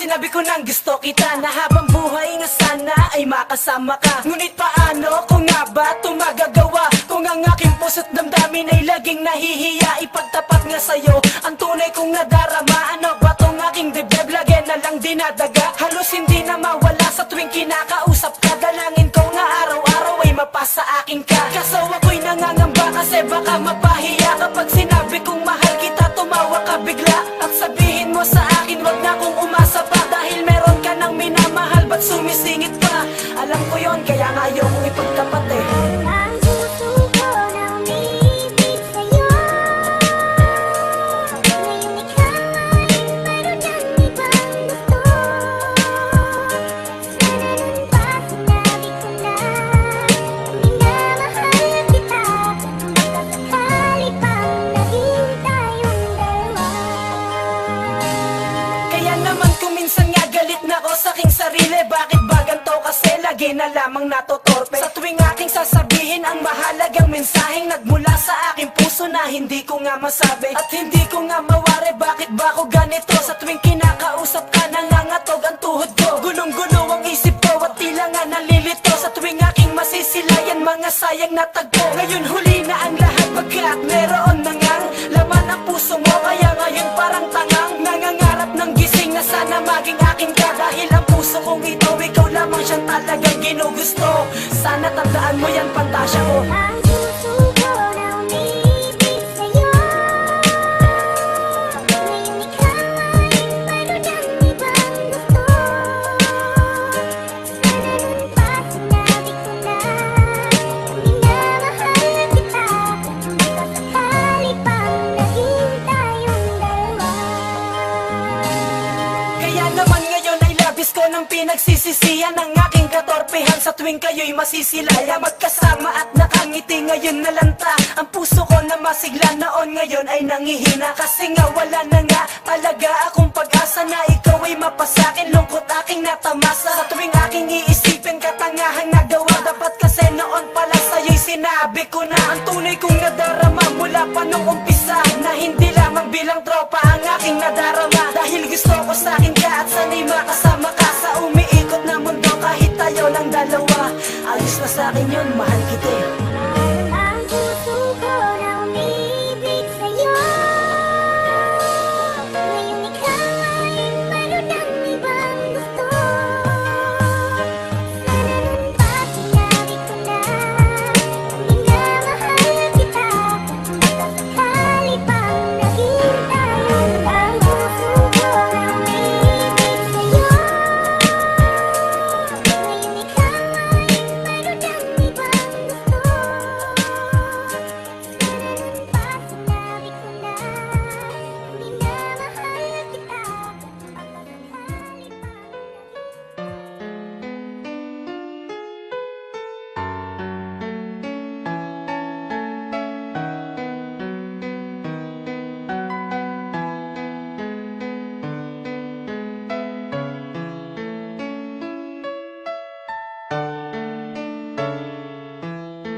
sinabi ko nang gusto kita Na habang buhay nga sana ay makasama ka. Ngunit paano kung nga ba ito magagawa Kung ang aking puso't damdamin ay laging nahihiya Ipagtapat nga sa'yo ang tunay kong nadarama. Ano ba tong aking dibdib? Lagi na lang dinadaga. Halos hindi na mawala sa tuwing kinakausap ka. Dalangin ko nga araw-araw ay mapasa akin ka. Nangangamba kasi baka mapahiya Kapag sinabi kong mahal kita. Tumawa ka bigla At sabihin mo sa akin wag na kong umasa pa Dahil meron ka nang minamahal ba't sumisingit pa? Alam ko yon kaya nga ayokong sarili Bakit ba ganito? Kasi lagi na lamang natotorpe. Sa tuwing aking sasabihin ang mahalagang mensaheng Nagmula sa aking puso na hindi ko nga masabi. At hindi ko nga mawari bakit ba ako ganito? Sa tuwing kinakausap ka nangangatog ang tuhod ko. Gulong-gulo ang isip ko at tila nga nalilito. Sa tuwing aking masisilayan mga sayang na tagpo Ngayon huli na ang lahat pagkat meron labis ko ng pinagsisisihan Ang aking katorpehan. Sa tuwing kayo'y masisilaya Magkasama at nakangiti ngayon na lanta Ang puso ko na masigla noon ngayon ay nangihina. Kasi nga wala na nga talaga akong pag-asa Na ikaw ay mapasakin lungkot aking natamasa. Sa tuwing aking iisipin katangahang nagawa Dapat kasi noon pala sa'yo'y sinabi ko na. Ang tunay kong nadarama mula pa nung umpisa Na hindi lamang bilang tropa akin yun, mahal